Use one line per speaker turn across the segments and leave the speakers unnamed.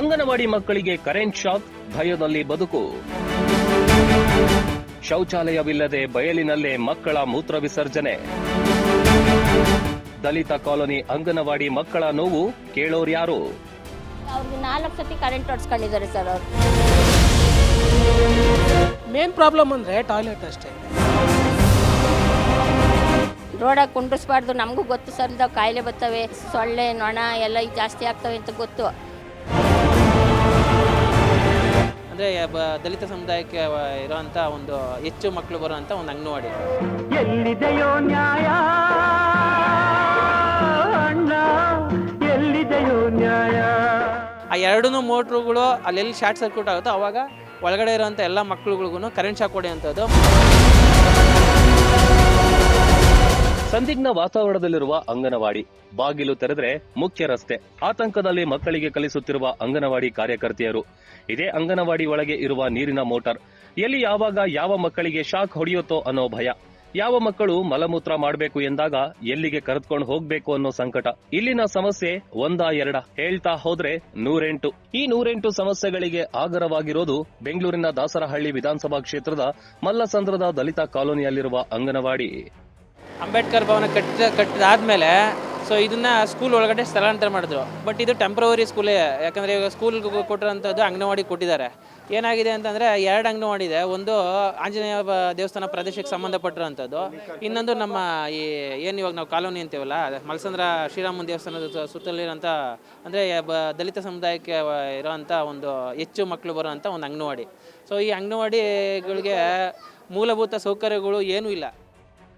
ಅಂಗನವಾಡಿ ಮಕ್ಕಳಿಗೆ current shock ಭಯದಲ್ಲಿ ಬದುಕು. ಶೌಚಾಲಯವಿಲ್ಲದೆ ಬಯಲಿನಲ್ಲೇ ಮಕ್ಕಳ ಮೂತ್ರ ವಿಸರ್ಜನೆ. ದಲಿತ ಕಾಲೋನಿ ಅಂಗನವಾಡಿ ಮಕ್ಕಳ ನೋವು ಕೇಳೋರ್ಯಾರು
ಅವ್ರಿಗೆ ನಾಲ್ಕು ಸತಿ ಕರೆಂಟ್ ಹೊಡ್ಸ್ಕೊಂಡಿದ್ದಾರೆ ಸರ್ ಅವರು.
ಮೇನ್ ಪ್ರಾಬ್ಲಮ್ ಅಂದರೆ ಟಾಯ್ಲೆಟ್ ಅಷ್ಟೇ.
ರೋಡ ಕುಂಡ್ರಿಸ್ಬಾರ್ದು ನಮಗೂ ಗೊತ್ತು ಸರ್ ಕಾಯಿಲೆ ಬರ್ತವೆ ಸೊಳ್ಳೆ ನೊಣ ಎಲ್ಲ ಜಾಸ್ತಿ ಆಗ್ತವೆ ಅಂತ ಗೊತ್ತು.
ಅಂದರೆ ದಲಿತ ಸಮುದಾಯಕ್ಕೆ ಇರುವಂತ ಒಂದು ಹೆಚ್ಚು ಮಕ್ಕಳು ಬರುವಂಥ ಒಂದು ಅಂಗನವಾಡಿ.
ಎಲ್ಲಿದೆಯೋ ನ್ಯಾಯ? ಎಲ್ಲಿದೆಯೋ ನ್ಯಾಯ?
ಆ ಎರಡೂ ಮೋಟ್ರುಗಳು ಅಲ್ಲೆಲ್ಲಿ ಶಾರ್ಟ್ ಸರ್ಕ್ಯೂಟ್ ಆಗುತ್ತೋ ಅವಾಗ ಒಳಗಡೆ ಇರುವಂಥ ಎಲ್ಲ ಮಕ್ಕಳುಗಳಿಗೂ ಕರೆಂಟ್ ಶಾಕ್ ಹೊಡೆಯುವಂಥದ್ದು.
ಸಂದಿಗ್ಧ ವಾತಾವರಣದಲ್ಲಿರುವ ಅಂಗನವಾಡಿ. ಬಾಗಿಲು ತೆರೆದ್ರೆ ಮುಖ್ಯ ರಸ್ತೆ. ಆತಂಕದಲ್ಲಿ ಮಕ್ಕಳಿಗೆ ಕಲಿಸುತ್ತಿರುವ ಅಂಗನವಾಡಿ ಕಾರ್ಯಕರ್ತೆಯರು. ಇದೇ ಅಂಗನವಾಡಿ ಒಳಗೆ ಇರುವ ನೀರಿನ ಮೋಟಾರ್. ಎಲ್ಲಿ ಯಾವಾಗ ಯಾವ ಮಕ್ಕಳಿಗೆ ಶಾಕ್ ಹೊಡೆಯುತ್ತೋ ಅನ್ನೋ ಭಯ. ಯಾವ ಮಕ್ಕಳು ಮಲಮೂತ್ರ ಮಾಡಬೇಕು ಎಂದಾಗ ಎಲ್ಲಿಗೆ ಕರೆದುಕೊಂಡು ಹೋಗ್ಬೇಕು ಅನ್ನೋ ಸಂಕಟ. ಇಲ್ಲಿನ ಸಮಸ್ಯೆ ಒಂದಾ ಎರಡ. ಹೇಳ್ತಾ ಹೋದ್ರೆ ನೂರೆಂಟು. ಈ ನೂರೆಂಟು ಸಮಸ್ಯೆಗಳಿಗೆ ಆಗರವಾಗಿರೋದು ಬೆಂಗಳೂರಿನ ದಾಸರಹಳ್ಳಿ ವಿಧಾನಸಭಾ ಕ್ಷೇತ್ರದ ಮಲ್ಲಸಂದ್ರದ ದಲಿತ ಕಾಲೋನಿಯಲ್ಲಿರುವ ಅಂಗನವಾಡಿ.
ಅಂಬೇಡ್ಕರ್ ಭವನ ಕಟ್ಟಿದ, ಕಟ್ಟಿದಾದ್ಮೇಲೆ ಸೊ ಇದನ್ನ ಸ್ಕೂಲ್ ಒಳಗಡೆ ಸ್ಥಳಾಂತರ ಮಾಡಿದ್ರು. ಬಟ್ ಇದು ಟೆಂಪ್ರವರಿ ಸ್ಕೂಲೇ ಯಾಕಂದರೆ ಇವಾಗ ಸ್ಕೂಲ್ಗೆ ಕೊಟ್ಟಿರೋಂಥದ್ದು ಅಂಗನವಾಡಿ ಕೊಟ್ಟಿದ್ದಾರೆ. ಏನಾಗಿದೆ ಅಂತಂದರೆ ಎರಡು ಅಂಗನವಾಡಿ ಇದೆ. ಒಂದು ಆಂಜನೇಯ ದೇವಸ್ಥಾನ ಪ್ರದೇಶಕ್ಕೆ ಸಂಬಂಧಪಟ್ಟಿರೋಂಥದ್ದು ಇನ್ನೊಂದು ನಮ್ಮ ಈ, ಏನು ಇವಾಗ ನಾವು ಕಾಲೋನಿ ಅಂತೀವಲ್ಲ ಮಲಸಂದ್ರ ಶ್ರೀರಾಮನ ದೇವಸ್ಥಾನದ ಸುತ್ತಲಿರೋಂಥ ಅಂದರೆ ದಲಿತ ಸಮುದಾಯಕ್ಕೆ ಇರೋಂಥ ಒಂದು ಹೆಚ್ಚು ಮಕ್ಕಳು ಬರೋವಂಥ ಒಂದು ಅಂಗನವಾಡಿ. ಸೊ ಈ ಅಂಗನವಾಡಿಗಳಿಗೆ ಮೂಲಭೂತ ಸೌಕರ್ಯಗಳು ಏನೂ ಇಲ್ಲ.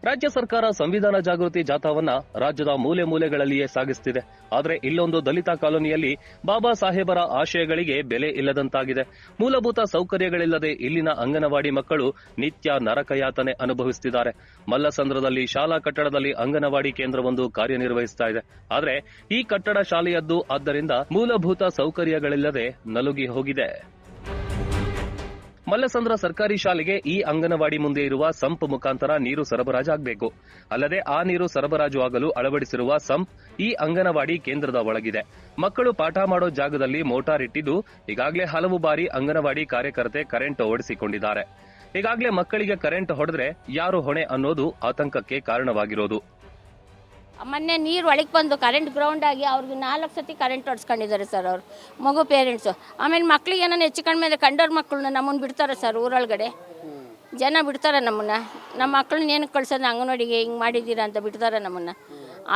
ರಾಜ್ಯ ಸರ್ಕಾರ ಸಂವಿಧಾನ ಜಾಗೃತಿ ಜಾಥಾವನ್ನ ರಾಜ್ಯದ ಮೂಲೆ ಮೂಲೆಗಳಲ್ಲಿಯೇ ಸಾಗಿಸುತ್ತಿದೆ ಆದರೆ ಇಲ್ಲೊಂದು ದಲಿತ ಕಾಲೋನಿಯಲ್ಲಿ ಬಾಬಾ ಸಾಹೇಬರ ಆಶಯಗಳಿಗೆ ಬೆಲೆ ಇಲ್ಲದಂತಾಗಿದೆ. ಮೂಲಭೂತ ಸೌಕರ್ಯಗಳಿಲ್ಲದೆ ಇಲ್ಲಿನ ಅಂಗನವಾಡಿ ಮಕ್ಕಳು ನಿತ್ಯ ನರಕಯಾತನೆ ಅನುಭವಿಸುತ್ತಿದ್ದಾರೆ ಮಲ್ಲಸಂದ್ರದಲ್ಲಿ ಶಾಲಾ ಕಟ್ಟಡದಲ್ಲಿ ಅಂಗನವಾಡಿ ಕೇಂದ್ರವೊಂದು ಕಾರ್ಯನಿರ್ವಹಿಸ್ತಾ ಇದೆ. ಆದರೆ ಈ ಕಟ್ಟಡ ಶಾಲೆಯದ್ದು ಆದ್ದರಿಂದ ಮೂಲಭೂತ ಸೌಕರ್ಯಗಳಿಲ್ಲದೆ ನಲುಗಿ ಹೋಗಿದೆ. ಮಲ್ಲಸಂದ್ರ ಸರ್ಕಾರಿ ಶಾಲೆಗೆ ಈ ಅಂಗನವಾಡಿ ಮುಂದೆ ಇರುವ ಸಂಪ್ ಮುಖಾಂತರ ನೀರು ಸರಬರಾಜಾಗಬೇಕು ಅಲ್ಲದೆ ಆ ನೀರು ಸರಬರಾಜು ಆಗಲು ಅಳವಡಿಸಿರುವ ಸಂಪ್ ಈ ಅಂಗನವಾಡಿ ಕೇಂದ್ರದ ಒಳಗಿದೆ. ಮಕ್ಕಳು ಪಾಠ ಮಾಡೋ ಜಾಗದಲ್ಲಿ ಮೋಟಾರ್ ಇಟ್ಟಿದ್ದು ಈಗಾಗಲೇ ಹಲವು ಬಾರಿ ಅಂಗನವಾಡಿ ಕಾರ್ಯಕರ್ತೆ ಕರೆಂಟ್ ಓಡಿಸಿಕೊಂಡಿದ್ದಾರೆ. ಈಗಾಗಲೇ ಮಕ್ಕಳಿಗೆ ಕರೆಂಟ್ ಹೊಡೆದ್ರೆ ಯಾರು ಹೊಣೆ ಅನ್ನೋದು ಆತಂಕಕ್ಕೆ ಕಾರಣವಾಗಿರೋದು.
ಮೊನ್ನೆ ನೀರು ಒಳಗೆ ಬಂದು ಕರೆಂಟ್ ಗ್ರೌಂಡ್ ಆಗಿ ಅವ್ರಿಗೆ ನಾಲ್ಕು ಸತಿ ಕರೆಂಟ್ ಹೊಡ್ಸ್ಕೊಂಡಿದ್ದಾರೆ ಸರ್ ಅವರು. ಮಗು ಪೇರೆಂಟ್ಸು ಆಮೇಲೆ ಮಕ್ಳಿಗೆ ಏನಾನ ಹೆಚ್ಚು ಕಡಿಮೆ ಅಂದರೆ ಕಂಡೋರ್ ಮಕ್ಕಳನ್ನ ನಮ್ಮನ್ನು ಬಿಡ್ತಾರೆ ಸರ್ ಊರೊಳಗಡೆ. ಜನ ಬಿಡ್ತಾರೆ ನಮ್ಮನ್ನ. ನಮ್ಮ ಮಕ್ಕಳನ್ನ ಏನಕ್ಕೆ ಕಳ್ಸೋದು ಅಂಗನವಾಡಿಗೆ ಹಿಂಗೆ ಮಾಡಿದ್ದೀರಾ ಅಂತ ಬಿಡ್ತಾರೆ ನಮ್ಮನ್ನು.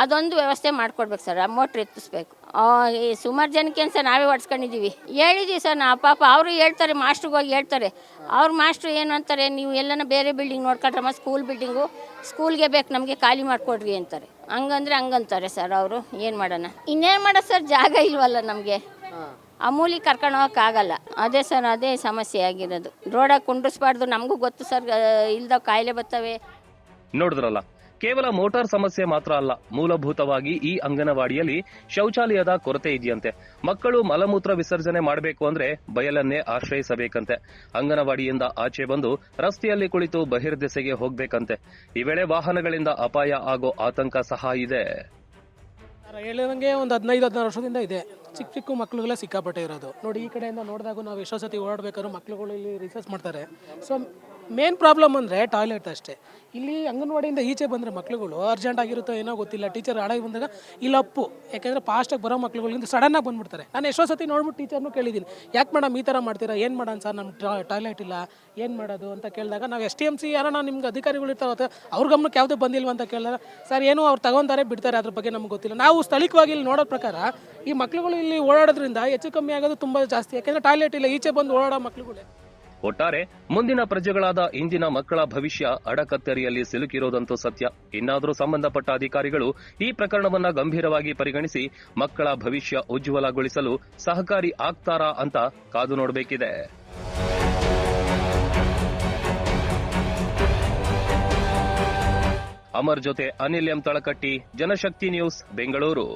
ಅದೊಂದು ವ್ಯವಸ್ಥೆ ಮಾಡ್ಕೊಡ್ಬೇಕು ಸರ್ ಆ ಮೋಟ್ರ್ ಎತ್ತಿಸ್ಬೇಕು ಈ ಸುಮಾರು ಜನಕ್ಕೆ ಅಂತ ನಾವೇ ಹೊಡ್ಸ್ಕೊಂಡಿದ್ದೀವಿ ಹೇಳಿದ್ದೀವಿ ಸರ್, ನಾ ಪಾಪ ಅವರು ಹೇಳ್ತಾರೆ ಮಾಸ್ಟ್ರಿಗೆ ಹೋಗಿ ಹೇಳ್ತಾರೆ. ಅವ್ರ ಮಾಸ್ಟ್ರು ಏನು ಅಂತಾರೆ, ನೀವು ಎಲ್ಲನ ಬೇರೆ ಬಿಲ್ಡಿಂಗ್ ನೋಡ್ಕೊಂಡ್ರಮ್ಮ ಸ್ಕೂಲ್ ಬಿಲ್ಡಿಂಗು ಸ್ಕೂಲ್ಗೆ ಬೇಕು, ನಮಗೆ ಖಾಲಿ ಮಾಡಿಕೊಡ್ರಿ ಅಂತಾರೆ. ಹಂಗಂದ್ರೆ ಹಂಗಂತಾರೆ ಸರ್ ಅವರು, ಏನು ಮಾಡೋಣ? ಇನ್ನೇನು ಮಾಡೋ ಸರ್, ಜಾಗ ಇಲ್ವಲ್ಲ ನಮಗೆ. ಅಮೂಲಿ ಕರ್ಕೊಂಡು ಹೋಗೋಕ್ಕಾಗಲ್ಲ ಅದೇ ಸರ್, ಅದೇ ಸಮಸ್ಯೆ ಆಗಿರೋದು. ರೋಡಾಗಿ ಕುಂಡ್ರಿಸ್ಬಾರ್ದು, ನಮಗೂ ಗೊತ್ತು ಸರ್ ಇಲ್ದ ಕಾಯಿಲೆ ಬರ್ತವೆ.
ನೋಡಿದ್ರಲ್ಲ? ಕೇವಲ ಮೋಟಾರ್ ಸಮಸ್ಯೆ ಮಾತ್ರ ಅಲ್ಲ, ಮೂಲಭೂತವಾಗಿ ಈ ಅಂಗನವಾಡಿಯಲ್ಲಿ ಶೌಚಾಲಯದ ಕೊರತೆ ಇದೆಯಂತೆ. ಮಕ್ಕಳು ಮಲಮೂತ್ರ ವಿಸರ್ಜನೆ ಮಾಡಬೇಕು ಅಂದ್ರೆ ಬಯಲನ್ನೇ ಆಶ್ರಯಿಸಬೇಕಂತೆ. ಅಂಗನವಾಡಿಯಿಂದ ಆಚೆ ಬಂದು ರಸ್ತೆಯಲ್ಲಿ ಕುಳಿತು ಬಹಿರ್ದೆಸೆಗೆ ಹೋಗ್ಬೇಕಂತೆ. ಈ ವೇಳೆ ವಾಹನಗಳಿಂದ ಅಪಾಯ ಆಗೋ ಆತಂಕ ಸಹ ಇದೆ.
ಹೇಳಿದಂಗೆ ಒಂದು ಹದಿನೈದು, ಹದಿನಾರು ವರ್ಷದಿಂದ ಇದೆ. ಚಿಕ್ಕ ಚಿಕ್ಕ ಮಕ್ಳುಗಳೇ ಸಿಕ್ಕಾಪಟ್ಟೆ ಇರೋದು. ನೋಡಿ, ಈ ಕಡೆಯಿಂದ ನೋಡಿದಾಗ ನಾವು ಎಷ್ಟೋ ಸತಿ ಓಡಾಡಬೇಕಾದ್ರೂ ಮಕ್ಳುಗಳು ಇಲ್ಲಿ ರಿಸರ್ಚ್ ಮಾಡ್ತಾರೆ. ಸೊ ಮೇನ್ ಪ್ರಾಬ್ಲಮ್ ಅಂದರೆ ಟಾಯ್ಲೆಟ್ ಅಷ್ಟೇ. ಇಲ್ಲಿ ಅಂಗನವಾಡಿಯಿಂದ ಈಚೆ ಬಂದರೆ ಮಕ್ಳುಗಳು ಅರ್ಜೆಂಟ್ ಆಗಿರುತ್ತೋ ಏನೋ ಗೊತ್ತಿಲ್ಲ. ಟೀಚರ್ ಆಡಾಗಿ ಬಂದಾಗ ಇಲ್ಲಿ ಅಪ್ಪು. ಯಾಕೆಂದರೆ ಫಾಸ್ಟಾಗಿ ಬರೋ ಮಕ್ಳುಗಳಿಂದ ಸಡನ್ನಾಗಿ ಬಂದುಬಿಡ್ತಾರೆ. ನಾನು ಎಷ್ಟೋ ಸತಿ ನೋಡ್ಬಿಟ್ಟು ಟೀಚರ್ನು ಕೇಳಿದ್ದೀನಿ. ಯಾಕೆ ಮೇಡಮ್ ಈ ಥರ ಮಾಡ್ತೀರಾ? ಏನು ಮಾಡೋಣ ಸರ್ ನಮ್ಮ ಟಾಯ್ಲೆಟ್ ಇಲ್ಲ. ಏನು ಮಾಡೋದು ಅಂತ ಕೇಳಿದಾಗ ನಾವು ಎಸ್ ಟಿ ಎಂ ಸಿ ಯಾರೋ ನಿಮ್ಗೆ ಅಧಿಕಾರಿಗಳು ಇರ್ತಾವೆ ಅವ್ರ ಗಮನಕ್ಕೆ ಯಾವುದೂ ಬಂದಿಲ್ವ ಅಂತ ಕೇಳಿದಾಗ, ಸರ್, ಏನು ಅವ್ರು ತಗೊಂತಾರೆ, ಬಿಡ್ತಾರೆ ಅದ್ರ ಬಗ್ಗೆ ನಮ್ಗೆ ಗೊತ್ತಿಲ್ಲ. ನಾವು ಸ್ಥಳೀಯವಾಗಿ ಇಲ್ಲಿ ನೋಡೋ ಪ್ರಕಾರ ಈ ಮಕ್ಳುಗಳು ಇಲ್ಲಿ ಓಡಾಡೋದ್ರಿಂದ ಹೆಚ್ಚು ಕಮ್ಮಿ ಆಗೋದು ತುಂಬ ಜಾಸ್ತಿ. ಯಾಕೆಂದರೆ ಟಾಯ್ಲೆಟ್ ಇಲ್ಲ, ಈಚೆ ಬಂದು ಓಡಾಡೋ ಮಕ್ಳುಗಳೇ.
ಒಟ್ಟಾರೆ ಮುಂದಿನ ಪ್ರಜೆಗಳಾದ ಇಂದಿನ ಮಕ್ಕಳ ಭವಿಷ್ಯ ಅಡಕತ್ತರಿಯಲ್ಲಿ ಸಿಲುಕಿರೋದಂತೂ ಸತ್ಯ. ಇನ್ನಾದರೂ ಸಂಬಂಧಪಟ್ಟ ಅಧಿಕಾರಿಗಳು ಈ ಪ್ರಕರಣವನ್ನ ಗಂಭೀರವಾಗಿ ಪರಿಗಣಿಸಿ ಮಕ್ಕಳ ಭವಿಷ್ಯ ಉಜ್ವಲಗೊಳಿಸಲು ಸಹಕಾರಿ ಆಗ್ತಾರಾ ಅಂತ ಕಾದು ನೋಡಬೇಕಿದೆ. ಅಮರ್ ಜೊತೆ ಅನಿಲ್ ಎಂ ತಳಕಟ್ಟಿ, ಜನಶಕ್ತಿ ನ್ಯೂಸ್, ಬೆಂಗಳೂರು.